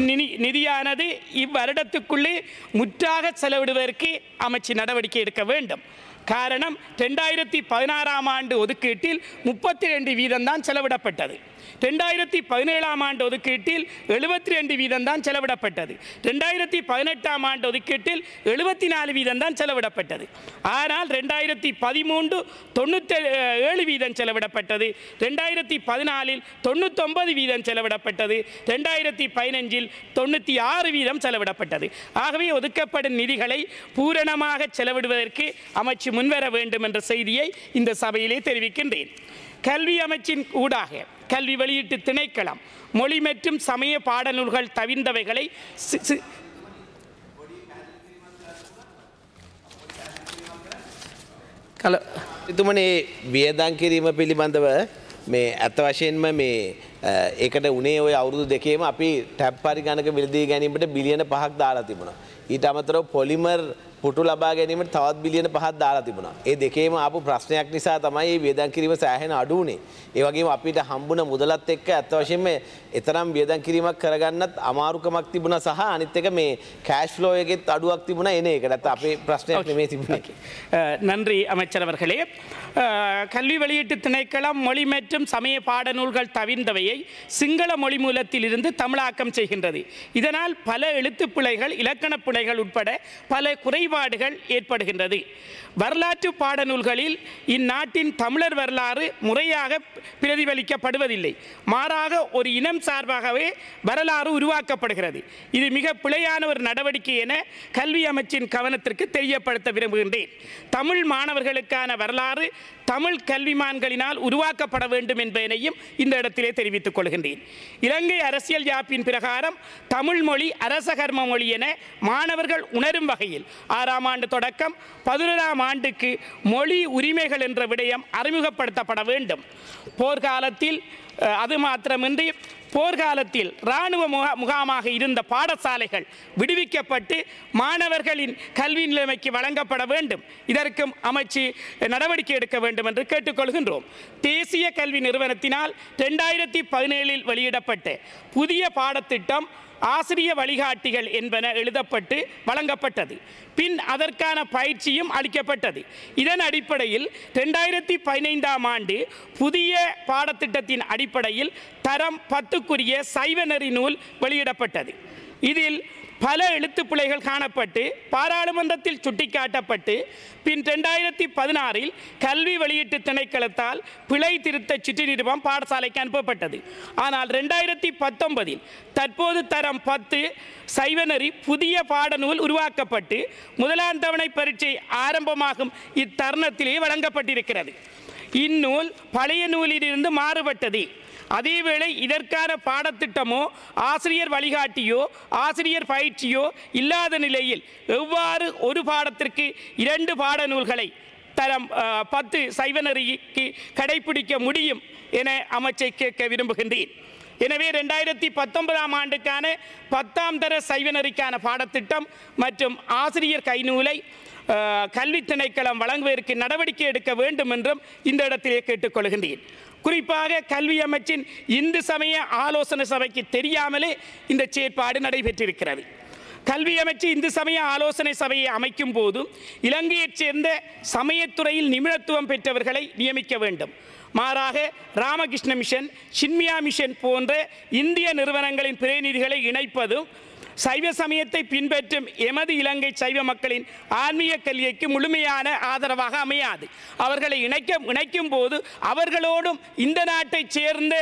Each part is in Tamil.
இந்நிதி நிதியானது இவ்வருடத்துக்குள்ளே முற்றாக செலவிடுவதற்கு அமைச்சு நடவடிக்கை எடுக்க வேண்டும். காரணம் ரெண்டாயிரத்தி பதினாறாம் ஆண்டு ஒதுக்கீட்டில் முப்பத்தி ரெண்டு வீதம்தான் செலவிடப்பட்டது. ரெண்டாயிரத்தி பதினேழாம் ஆண்டு ஒதுக்கீட்டில் எழுபத்தி ரெண்டு வீதம் தான் செலவிடப்பட்டது. ரெண்டாயிரத்தி பதினெட்டாம் ஆண்டு ஒதுக்கீட்டில் எழுபத்தி நாலு வீதம் தான் செலவிடப்பட்டது. ஆனால் ரெண்டாயிரத்தி பதிமூன்று தொண்ணூற்றி ஏழு வீதம் செலவிடப்பட்டது. ரெண்டாயிரத்தி பதினாலில் தொண்ணூத்தொன்பது வீதம் செலவிடப்பட்டது. ரெண்டாயிரத்தி பதினஞ்சில் தொண்ணூற்றி ஆறு வீதம் செலவிடப்பட்டது. ஆகவே ஒதுக்கப்படும் நிதிகளை பூரணமாக செலவிடுவதற்கு அமைச்சு முன்வர வேண்டும் என்ற செய்தியை இந்த சபையிலே தெரிவிக்கின்றேன். கல்வி அமைச்சின் ஊடாக கல்வி வெளியீட்டு திணைக்களம் மொழி மற்றும் சமய பாடநூல்கள் தவிர்ந்தவைகளை சி- சி- கல එතුමනේ වියදං කිරීම පිළිබඳව මේ ඇත්ත වශයෙන්ම මේ අ, ඒකට උනේ ඔය අවුරුදු දෙකේම අපි ටැප් පරිගණක විලදී ගැනීමට බිලියන පහක් දාලා තිබුණා. ඊට අමතරව පොලිමර් පුටු ලබා ගැනීමට තවත් බිලියන පහක් දාලා තිබුණා. ඒ දෙකේම ආපු ප්‍රශ්නයක් නිසා තමයි මේ වියදම් කිරීම සෑහෙන අඩු වුනේ. ඒ වගේම අපිට හම්බුණ මුදලත් එක්ක ඇත්ත වශයෙන්ම එතරම් වියදම් කිරීමක් කරගන්නත් අමාරුකමක් තිබුණා සහ අනිත් එක මේ කෑෂ් ෆ්ලෝ එකෙත් අඩුවක් තිබුණා එන එක. නැත්නම් අපේ ප්‍රශ්නයක් නෙමෙයි තිබුණේ. அஹ், நன்றி அமைச்சர் அவர்களே அஹ், கல்வி வெளியீட்டு திணைக்களம் மொழி மற்றும் சமய பாடநூல்கள் தவிர்ந்தவையை சிங்கள மொழி மூலத்தில் இருந்து தமிழாக்கம் செய்கின்றது இதனால் பல எழுத்துப் பிழைகள் இலக்கணப் பிழைகள் உட்பட பல குறைபாடுகள் ஏற்படுகின்றது. வரலாற்று பாடநூல்களில் இந்நாட்டின் தமிழர் வரலாறு முறையாக பிரதிபலிக்கப்படுவதில்லை. மாறாக ஒரு இனம் சார்பாகவே வரலாறு உருவாக்கப்படுகிறது. இது மிக பிழையான ஒரு நடவடிக்கை என கல்வி அமைச்சின் கவனத்திற்கு தெரியப்படுத்த விரும்புகின்றேன். தமிழ் மாணவர்களுக்கான வரலாறு தமிழ் கல்விமான்களினால் உருவாக்கப்பட வேண்டும் என்பதனையும் இந்த இடத்திலே தெரிவித்துக் கொள்கின்றேன். இலங்கை அரசியல் யாப்பின் பிரகாரம் தமிழ் மொழி அரசகர்ம மொழி என மாணவர்கள் உணரும் வகையில் ஆறாம் ஆண்டு தொடக்கம் பதினோராம் ஆண்டுக்கு மொழி உரிமைகள் என்ற விடயம் அறிமுகப்படுத்தப்பட வேண்டும். போர்க்காலத்தில் அது மாத்திரமின்றி போர்க்காலத்தில் இராணுவ முகா முகாமாக இருந்த பாடசாலைகள் விடுவிக்கப்பட்டு மாணவர்களின் கல்வி நிலைமைக்கு வழங்கப்பட வேண்டும். இதற்கும் அமைச்சு நடவடிக்கை எடுக்க வேண்டும் என்று கேட்டுக்கொள்கின்றோம். தேசிய கல்வி நிறுவனத்தினால் ரெண்டாயிரத்தி பதினேழில் வெளியிடப்பட்ட புதிய பாடத்திட்டம் ஆசிரிய வழிகாட்டிகள் என்பன எழுதப்பட்டு வழங்கப்பட்டது. பின் அதற்கான பயிற்சியும் அளிக்கப்பட்டது. இதன் அடிப்படையில் ரெண்டாயிரத்தி பதினைந்தாம் ஆண்டு புதிய பாடத்திட்டத்தின் அடிப்படையில் தரம் பத்துக்குரிய சைவ நெறி நூல் வெளியிடப்பட்டது. இதில் பல எழுத்துப்பிழைகள் காணப்பட்டு பாராளுமன்றத்தில் சுட்டிக்காட்டப்பட்டு பின் ரெண்டாயிரத்தி பதினாறில் கல்வி வெளியீட்டு திணைக்களத்தால் பிழை திருத்த சிற்றி நிருபம் பாடசாலைக்கு அனுப்பப்பட்டது. ஆனால் ரெண்டாயிரத்தி பத்தொன்பதில் தற்போது தரம் பத்து சைவநெறி புதிய பாடநூல் உருவாக்கப்பட்டு முதலாம் தவணை பரீட்சை ஆரம்பமாகும் இத்தருணத்திலே வழங்கப்பட்டிருக்கிறது. இந்நூல் பழைய நூலிலிருந்து மாறுபட்டது. அதேவேளை இதற்கான பாடத்திட்டமோ ஆசிரியர் வழிகாட்டியோ ஆசிரியர் பயிற்சியோ இல்லாத நிலையில் எவ்வாறு ஒரு பாடத்திற்கு இரண்டு பாடநூல்களை தரம் பத்து சைவநெறிக்கு கடைபிடிக்க முடியும் என அமைச்சை கேட்க விரும்புகின்றேன். எனவே ரெண்டாயிரத்தி பத்தொன்பதாம் ஆண்டுக்கான பத்தாம் தர சைவநெறிக்கான பாடத்திட்டம் மற்றும் ஆசிரியர் கைநூலை கல்வி திணைக்களம் வழங்குவதற்கு நடவடிக்கை எடுக்க வேண்டும் என்றும் இந்த இடத்திலே கேட்டுக்கொள்கின்றேன். குறிப்பாக கல்வி அமைச்சின் இந்து சமய ஆலோசனை சபைக்கு தெரியாமலே இந்த செயற்பாடு நடைபெற்றிருக்கிறது. கல்வி அமைச்சு இந்து சமய ஆலோசனை சபையை அமைக்கும் போது இலங்கையைச் சேர்ந்த சமயத்துறையில் நிபுணத்துவம் பெற்றவர்களை நியமிக்க வேண்டும். மாறாக ராமகிருஷ்ண மிஷன் சின்மியா மிஷன் போன்ற இந்திய நிறுவனங்களின் பிரதிநிதிகளை இணைப்பதும் சைவ சமயத்தை பின்பற்றும் எமது இலங்கை சைவ மக்களின் ஆன்மீக கல்விக்கு முழுமையான ஆதரவாக அமையாது. அவர்களை இணைக்க இணைக்கும் போது அவர்களோடும் இந்த நாட்டைச் சேர்ந்த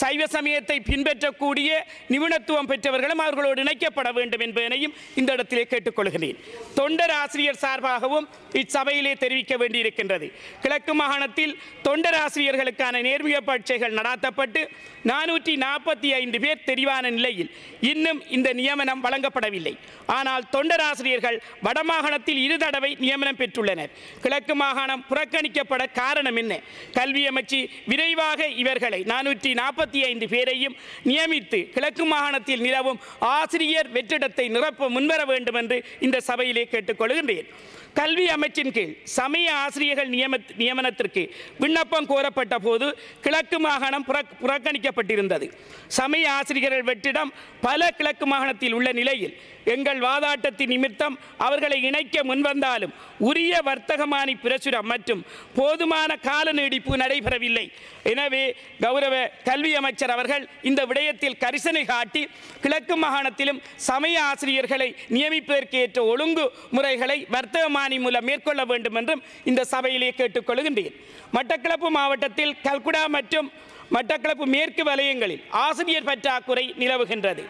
சைவ சமயத்தை பின்பற்றக்கூடிய நிபுணத்துவம் பெற்றவர்களும் அவர்களோடு இணைக்கப்பட வேண்டும் என்பதனையும் இந்த இடத்திலே கேட்டுக்கொள்கிறேன். தொண்டர் ஆசிரியர் சார்பாகவும் இச்சபையிலே தெரிவிக்க வேண்டியிருக்கின்றது. கிழக்கு மாகாணத்தில் தொண்டர் ஆசிரியர்களுக்கான நேர்முக பரீட்சைகள் நடாத்தப்பட்டு நானூற்றி நாற்பத்தி ஐந்து பேர் தெரிவான நிலையில் இன்னும் இந்த நியமனம் வழங்கப்படவில்லை. ஆனால் தொண்டர் ஆசிரியர்கள் வடமாகாணத்தில் இரு தடவை நியமனம் பெற்றுள்ளனர். கிழக்கு மாகாணம் புறக்கணிக்கப்பட காரணம் என்ன? கல்வி அமைச்சு விரைவாக இவர்களை நானூற்றி நாற்பத்தி ஐந்து பேரையும் நியமித்து கிழக்கு மாகாணத்தில் நிலவும் ஆசிரியர் வெற்றிடத்தை நிரப்ப முன்வர வேண்டும் என்று இந்த சபையிலே கேட்டுக்கொள்கின்றேன். கல்வி அமைச்சின் கீழ் சமய ஆசிரியர்கள் நியம நியமனத்திற்கு விண்ணப்பம் கோரப்பட்ட போது கிழக்கு மாகாணம் புறக்- புறக்கணிக்கப்பட்டிருந்தது. சமய ஆசிரியர்கள் வெற்றிடம் பல கிழக்கு மாகாணத்தில் உள்ள நிலையில் எங்கள் வாதாட்டத்தின் நிமித்தம் அவர்களை இணைக்க முன்வந்தாலும் உரிய வர்த்தகமானி பிரசுரம் மற்றும் போதுமான கால நீடிப்பு நடைபெறவில்லை. எனவே கௌரவ கல்வி அமைச்சர் அவர்கள் இந்த விடயத்தில் கரிசனை காட்டி கிழக்கு மாகாணத்திலும் சமய ஆசிரியர்களை நியமிப்பதற்கு ஏற்ற ஒழுங்கு முறைகளை வர்த்தகமான மூலம் மேற்கொள்ள வேண்டும் என்றும் இந்த சபையிலே கேட்டுக்கொள்கின்றேன். மட்டக்களப்பு மாவட்டத்தில் கல்குடா மற்றும் மட்டக்களப்பு மேற்கு வலயங்களில் ஆசிரியர் பற்றாக்குறை நிலவுகின்றது.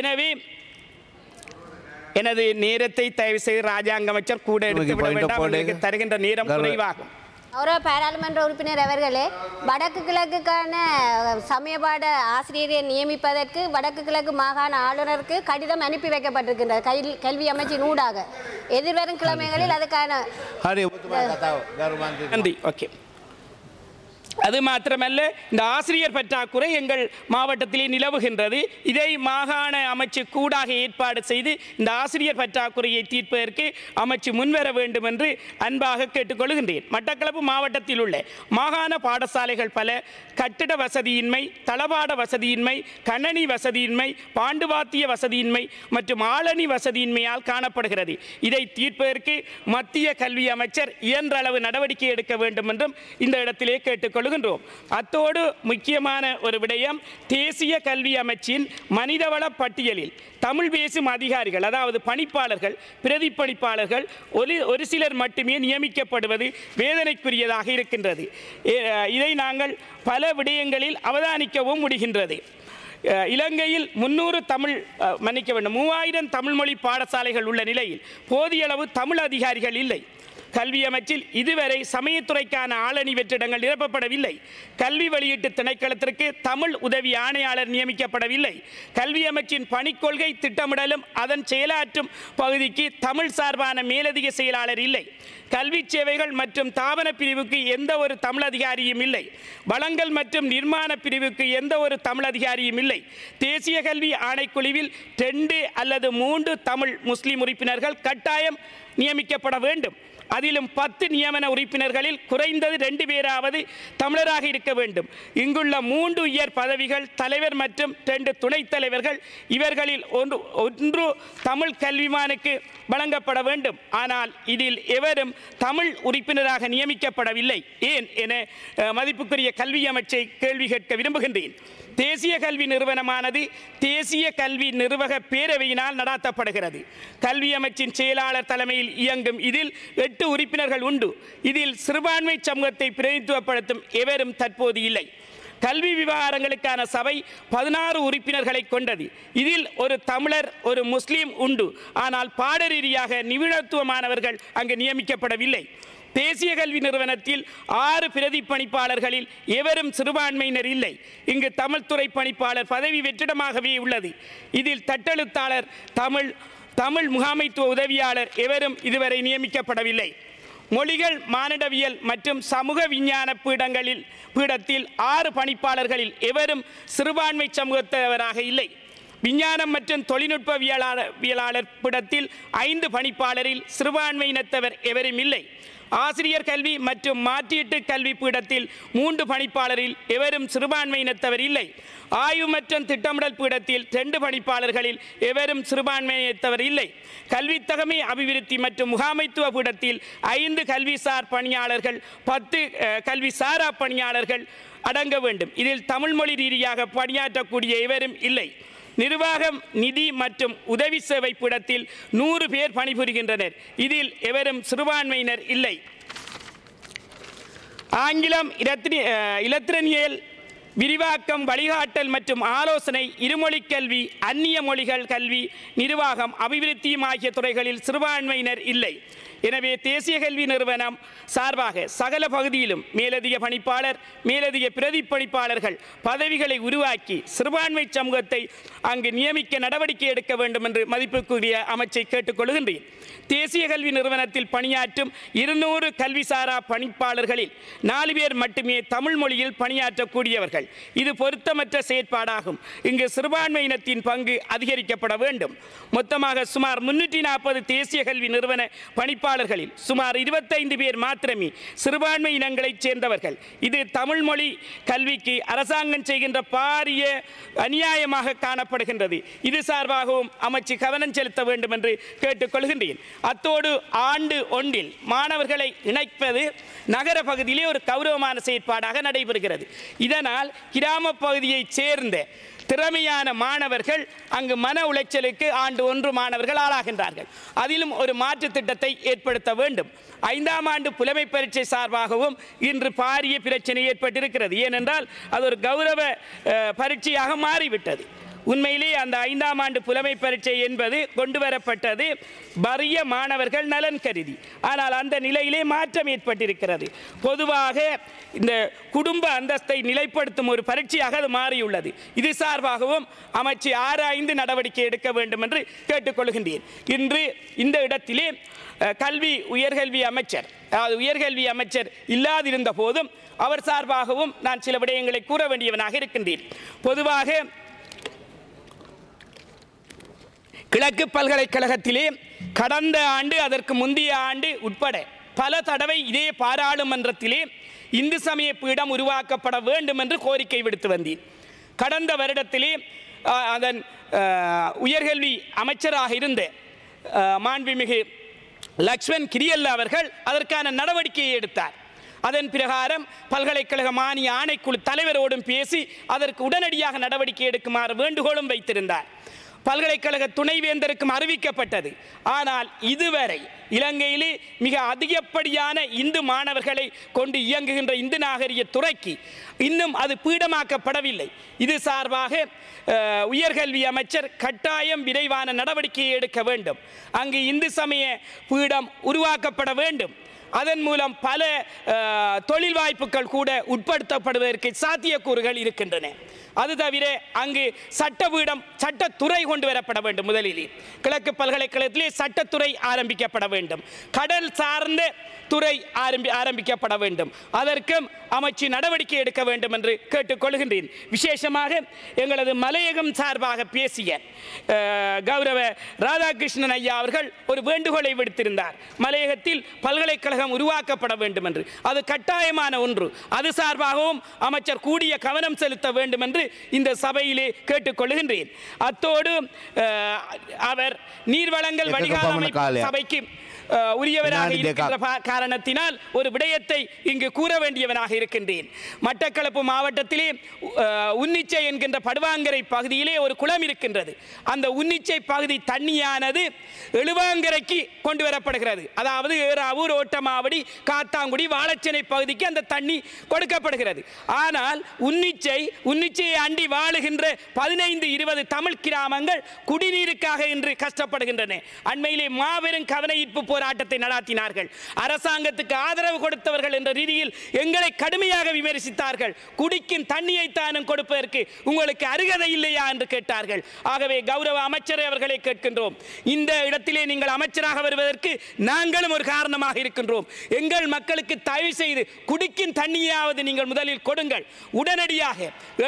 எனவே எனது நேரத்தை தயவு செய்து ராஜாங்க அமைச்சர் கூட எடுத்து விட point of வேண்டாம். order. எனக்கு தருகின்ற நேரம் குறைவாகும். கௌரவ பாராளுமன்ற உறுப்பினர் அவர்களே வடக்கு கிழக்குக்கான சமயபாட ஆசிரியரை நியமிப்பதற்கு வடக்கு கிழக்கு மாகாண ஆளுநருக்கு கடிதம் அனுப்பி வைக்கப்பட்டிருக்கின்றது. கல்வி கல்வி அமைச்சின் ஊடாக. எதிர்வரும் கிழமைகளில் அதுக்கான நன்றி. ஓகே. அது மாத்திரமல்ல இந்த ஆசிரியர் பற்றாக்குறை எங்கள் மாவட்டத்திலே நிலவுகின்றது. இதை மாகாண அமைச்சு கூடாக ஏற்பாடு செய்து இந்த ஆசிரியர் பற்றாக்குறையை தீர்ப்பதற்கு அமைச்சு முன்வர வேண்டும் என்று அன்பாக கேட்டுக்கொள்கின்றேன். மட்டக்களப்பு மாவட்டத்தில் உள்ள மாகாண பாடசாலைகள் பல கட்டிட வசதியின்மை தளபாட வசதியின்மை கணனி வசதியின்மை பாண்டுவாத்திய வசதியின்மை மற்றும் ஆளணி வசதியின்மையால் காணப்படுகிறது. இதை தீர்ப்பதற்கு மத்திய கல்வி அமைச்சர் இயன்ற அளவு நடவடிக்கை எடுக்க வேண்டும் என்றும் இந்த இடத்திலே கொள்கின்றோம். அத்தோடு முக்கியமான ஒரு விடயம் தேசிய கல்வி அமைச்சின் மனிதவள பட்டியலில் தமிழ் பேசும் அதிகாரிகள் அதாவது பணிப்பாளர்கள் பிரதிப்பணிப்பாளர்கள் ஒரு ஒரு சிலர் மட்டுமே நியமிக்கப்படுவது வேதனைக்குரியதாக இருக்கின்றது. இதை நாங்கள் பல விடயங்களில் அவதானிக்கவும் முடிகின்றது. இலங்கையில் முன்னூறு தமிழ் மன்னிக்க வேண்டும் மூவாயிரம் தமிழ் மொழி பாடசாலைகள் உள்ள நிலையில் போதிய அளவு தமிழ் அதிகாரிகள் இல்லை. கல்வி அமைச்சில் இதுவரை சமயத்துறைக்கான ஆளணி வெற்றிடங்கள் நிரப்பப்படவில்லை. கல்வி வெளியீட்டு திணைக்களத்திற்கு தமிழ் உதவி ஆணையாளர் நியமிக்கப்படவில்லை. கல்வி அமைச்சின் பணிக்கொள்கை திட்டமிடலும் அதன் செயலாற்றும் பகுதிக்கு தமிழ் சார்பான மேலதிக செயலாளர் இல்லை. கல்வி சேவைகள் மற்றும் தாபன பிரிவுக்கு எந்த ஒரு தமிழ் அதிகாரியும் இல்லை. வளங்கள் மற்றும் நிர்மாண பிரிவுக்கு எந்த ஒரு தமிழ் அதிகாரியும் இல்லை. தேசிய கல்வி ஆணைக்குழுவில் ரெண்டு அல்லது மூன்று தமிழ் முஸ்லிம் உறுப்பினர்கள் கட்டாயம் நியமிக்கப்பட வேண்டும். அதிலும் பத்து நியமன உறுப்பினர்களில் குறைந்தது ரெண்டு பேராவது தமிழராக இருக்க வேண்டும். இங்குள்ள மூன்று உயர் பதவிகள் தலைவர் மற்றும் ரெண்டு துணைத் தலைவர்கள் இவர்களில் ஒன்று ஒன்று தமிழ் கல்விமானுக்கு வழங்கப்பட வேண்டும். ஆனால் இதில் எவரும் தமிழ் உறுப்பினராக நியமிக்கப்படவில்லை. ஏன் என மதிப்புக்குரிய கல்வி அமைச்சை கேள்வி கேட்க விரும்புகின்றேன். தேசிய கல்வி நிறுவனமானது தேசிய கல்வி நிர்வாக பேரவையினால் நடாத்தப்படுகிறது. கல்வி அமைச்சின் செயலாளர் தலைமையில் இயங்கும் இதில் எட்டு உறுப்பினர்கள் உண்டு. இதில் சிறுபான்மை சமூகத்தை பிரதிநிதித்துவப்படுத்தும் எவரும் தற்போது இல்லை. கல்வி விவகாரங்களுக்கான சபை பதினாறு உறுப்பினர்களை கொண்டது. இதில் ஒரு தமிழர் ஒரு முஸ்லீம் உண்டு. ஆனால் பாட ரீதியாக நிபுணத்துவமானவர்கள் அங்கு நியமிக்கப்படவில்லை. தேசிய கல்வி நிறுவனத்தில் ஆறு பிரதி பணிப்பாளர்களில் எவரும் சிறுபான்மையினர் இல்லை. இங்கு தமிழ்துறை பணிப்பாளர் பதவி வெற்றிடமாகவே உள்ளது. இதில் தட்டெழுத்தாளர் தமிழ் தமிழ் முகாமைத்துவ உதவியாளர் எவரும் இதுவரை நியமிக்கப்படவில்லை. மொழிகள் மானிடவியல் மற்றும் சமூக விஞ்ஞான பீடங்களில் பீடத்தில் ஆறு பணிப்பாளர்களில் எவரும் சிறுபான்மை சமூகத்தவராக இல்லை. விஞ்ஞானம் மற்றும் தொழில்நுட்பவியலாளர் பிடத்தில் ஐந்து பணிப்பாளரில் சிறுபான்மையினத்தவர் எவரும் இல்லை. ஆசிரியர் கல்வி மற்றும் மாற்றீட்டு கல்வி பீடத்தில் மூன்று பணிப்பாளரில் எவரும் சிறுபான்மையினத்தவர் இல்லை. ஆய்வு மற்றும் திட்டமிடல் பீடத்தில் ரெண்டு பணிப்பாளர்களில் எவரும் சிறுபான்மையினத்தவர் இல்லை. கல்வித்தகமை அபிவிருத்தி மற்றும் முகாமைத்துவ பீடத்தில் ஐந்து கல்விசார் பணியாளர்கள் பத்து கல்விசாரா பணியாளர்கள் அடங்க வேண்டும். இதில் தமிழ் மொழி ரீதியாக பணியாற்றக்கூடிய எவரும் இல்லை. நிர்வாகம் நிதி மற்றும் உதவி சேவை நூறு பேர் பணிபுரிகின்றனர். இதில் எவரும் சிறுபான்மையினர் இல்லை. ஆங்கிலம் அஹ், இலத்திரனியல் விரிவாக்கம் வழிகாட்டல் மற்றும் ஆலோசனை இருமொழிக் கல்வி அந்நிய மொழிகள் கல்வி நிர்வாகம் அபிவிருத்தியும் ஆகிய துறைகளில் சிறுபான்மையினர் இல்லை. எனவே தேசிய கல்வி நிறுவனம் சார்பாக சகல பகுதியிலும் மேலதிக பணிப்பாளர் மேலதிக பிரதிப்பணிப்பாளர்கள் பதவிகளை உருவாக்கி சிறுபான்மை சமூகத்தை அங்கு நியமிக்க நடவடிக்கை எடுக்க வேண்டும் என்று மதிப்புக்குரிய அமைச்சை கேட்டுக்கொள்கின்றேன். தேசிய கல்வி நிறுவனத்தில் பணியாற்றும் இருநூறு கல்விசாரா பணிப்பாளர்களில் நாலு பேர் மட்டுமே தமிழ் மொழியில் பணியாற்றக்கூடியவர்கள். இது பொருத்தமற்ற செயற்பாடாகும். இங்கு சிறுபான்மை இனத்தின் பங்கு அதிகரிக்கப்பட வேண்டும். மொத்தமாக சுமார் முன்னூற்றி நாற்பது தேசிய கல்வி நிறுவன பணிப்பாளர் அறிவிப்பாளர்களில் சுமார் இருபத்தைந்து பேர் மாத்திரமே சிறுபான்மை இனங்களைச் சேர்ந்தவர்கள். இது தமிழ் மொழி கல்விக்கு அரசாங்கம் செய்கின்ற பாரிய அநியாயமாக காணப்படுகின்றது. இது சார்பாகவும் அமைச்சு கவனம் செலுத்த வேண்டும் என்று கேட்டுக்கொள்கின்றேன். அத்தோடு ஆண்டு ஒன்றில் மாணவர்களை இணைப்பது நகர பகுதியிலே ஒரு கௌரவமான செயற்பாடாக நடைபெறுகிறது. இதனால் கிராம பகுதியைச் சேர்ந்த திறமையான மாணவர்கள் அங்கு மன உளைச்சலுக்கு ஆண்டு ஒன்று மாணவர்கள் ஆளாகின்றார்கள். அதிலும் ஒரு மாற்று திட்டத்தை ஏற்படுத்த வேண்டும். ஐந்தாம் ஆண்டு புலமை பரீட்சை சார்பாகவும் இன்று பாரிய பிரச்சனை ஏற்பட்டிருக்கிறது. ஏனென்றால் அது ஒரு கௌரவ பரீட்சையாக மாறிவிட்டது. உண்மையிலே அந்த ஐந்தாம் ஆண்டு புலமை பரீட்சை என்பது கொண்டு வரப்பட்டது வறிய மாணவர்கள் நலன் கருதி. ஆனால் அந்த நிலையிலே மாற்றம் ஏற்பட்டிருக்கிறது. பொதுவாக இந்த குடும்ப அந்தஸ்தை நிலைப்படுத்தும் ஒரு பரீட்சையாக அது மாறியுள்ளது. இது சார்பாகவும் அமைச்சு ஆராய்ந்து நடவடிக்கை எடுக்க வேண்டும் என்று கேட்டுக்கொள்கின்றேன். இன்று இந்த இடத்திலே கல்வி உயர்கல்வி அமைச்சர் அதாவது உயர்கல்வி அமைச்சர் இல்லாதிருந்த போதும் அவர் சார்பாகவும் நான் சில விடயங்களை கூற வேண்டியவனாக இருக்கின்றேன். பொதுவாக கிழக்கு பல்கலைக்கழகத்திலே கடந்த ஆண்டு அதற்கு முந்தைய ஆண்டு உட்பட பல தடவை இதே பாராளுமன்றத்திலே இந்து சமய பீடம் உருவாக்கப்பட வேண்டும் என்று கோரிக்கை விடுத்து வந்தேன். கடந்த வருடத்திலே அதன் உயர்கல்வி அமைச்சராக இருந்த மாண்புமிகு லக்ஷ்மண் கிரியல்லா அவர்கள் அதற்கான நடவடிக்கையை எடுத்தார். அதன் பிரகாரம் பல்கலைக்கழக மானிய ஆணைக்குழு தலைவரோடும் பேசி அதற்கு உடனடியாக நடவடிக்கை எடுக்குமாறு வேண்டுகோளும் வைத்திருந்தார். பல்கலைக்கழக துணைவேந்தருக்கும் அறிவிக்கப்பட்டது. ஆனால் இதுவரை இலங்கையிலே மிக அதிகப்படியான இந்து மாணவர்களை கொண்டு இயங்குகின்ற இந்து நாகரிக துறைக்கு இன்னும் அது பீடமாக்கப்படவில்லை. இது சார்பாக உயர்கல்வி அமைச்சர் கட்டாயம் விரைவான நடவடிக்கையை எடுக்க வேண்டும். அங்கு இந்து சமய பீடம் உருவாக்கப்பட வேண்டும். அதன் மூலம் பல தொழில் வாய்ப்புகள் கூட உட்படுத்தப்படுவதற்கு சாத்தியக்கூறுகள் இருக்கின்றன. அது தவிர அங்கு சட்டபீடம் சட்டத்துறை கொண்டு வரப்பட வேண்டும் முதலிலே. கிழக்கு பல்கலைக்கழகத்திலே சட்டத்துறை ஆரம்பிக்கப்பட வேண்டும். கடல் சார்ந்த துறை ஆரம்பி ஆரம்பிக்கப்பட வேண்டும். அதற்கும் அமைச்சு நடவடிக்கை எடுக்க வேண்டும் என்று கேட்டுக்கொள்கின்றேன். விசேஷமாக எங்களது மலையகம் சார்பாக பேசிய கௌரவ ராதாகிருஷ்ணன் ஐயா அவர்கள் ஒரு வேண்டுகோளை விடுத்திருந்தார். மலையகத்தில் பல்கலைக்கழகம் உருவாக்கப்பட வேண்டும் என்று அது கட்டாயமான ஒன்று. அது சார்பாகவும் அமைச்சர் கூடிய கவனம் செலுத்த வேண்டும் என்று இந்த சபையிலே கேட்டுக்கொள்கின்றேன் அத்தோடு அவர் நீர்வளங்கள் வடிகால்? சபைக்கு உரியவராக. இருக்கின்ற காரணத்தினால் ஒரு விடயத்தை இங்கு கூற வேண்டியவனாக இருக்கின்றேன் மட்டக்களப்பு மாவட்டத்திலே உன்னிச்சை என்கின்ற படுவாங்கரை பகுதியிலே ஒரு குளம் இருக்கின்றது அந்த உன்னிச்சை பகுதி தண்ணியானது எழுவாங்கரைக்கு கொண்டு வரப்படுகிறது அதாவது ஏறாவூர் ஓட்டமாவடி காத்தாங்குடி வாழச்சேனை பகுதிக்கு அந்த தண்ணி கொடுக்கப்படுகிறது ஆனால் உன்னிச்சை உன்னிச்சையை அண்டி வாழுகின்ற பதினைந்து இருபது தமிழ் கிராமங்கள் குடிநீருக்காக இன்று கஷ்டப்படுகின்றன. அண்மையிலே மாபெரும் கவன ஈர்ப்பு போராட்டத்தை நடாத்தினார்கள். அரசாங்கத்துக்கு ஆதரவு கொடுத்தவர்கள் என்ற ரீதியில் எங்களை கடுமையாக விமர்சித்தார்கள். குடிக்கும் தண்ணியை தானும் கொடுப்பதற்கு உங்களுக்கு அருகதை இல்லையா என்று கேட்டார்கள். ஆகவே கௌரவ அமைச்சரை அவர்களை கேட்கின்றோம். இந்த இடத்திலே நீங்கள் அமைச்சராக வருவதற்கு நாங்களும் ஒரு காரணமாக இருக்கின்றோம். எங்கள் மக்களுக்கு தயவு செய்து குடிக்கும் தண்ணியாவது நீங்கள் முதலில் கொடுங்கள். உடனடியாக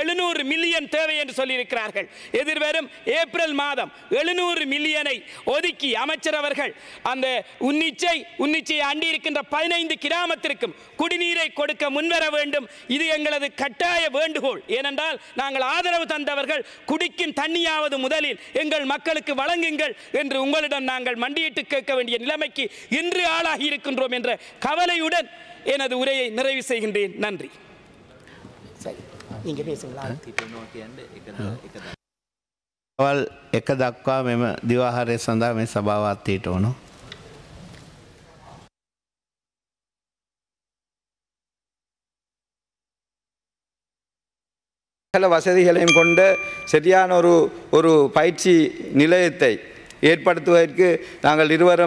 எழுநூறு எழுநூறு மில்லியன் தேவை என்று சொல்லியிருக்கிறார்கள். எதிர்வரும் ஏப்ரல் மாதம் எழுநூறு மில்லியனை ஒதுக்கி அமைச்சர் அவர்கள் அந்த உன்னிச்சை உன்னிச்சையை அண்டி இருக்கின்ற பதினைந்து கிராமத்திற்கும் குடிநீரை கொடுக்க முன்வர வேண்டும். இது எங்களது கட்டாய வேண்டுகோள். ஏனென்றால் நாங்கள் ஆதரவு தந்தவர்கள் குடிக்கும் தண்ணியாவது முதலில் எங்கள் மக்களுக்கு வழங்குங்கள் என்று உங்களிடம் நாங்கள் மண்டியிட்டு கேட்க வேண்டிய நிலைமைக்கு இன்று ஆளாகி இருக்கின்றோம் என்ற கவலையுடன் எனது உரையை நிறைவு செய்கின்றேன். நன்றி. சரி. நீங்க பேசுங்களா වල් එක දක්වා මෙම දිවාහාරය සඳහා මේ සභාවත්වයට ඕනු. சகல வசதிகளையும் கொண்ட சரியான ஒரு ஒரு பயிற்சி நிலையத்தை ஏற்படுத்துவதற்கு நாங்கள் இருவரும்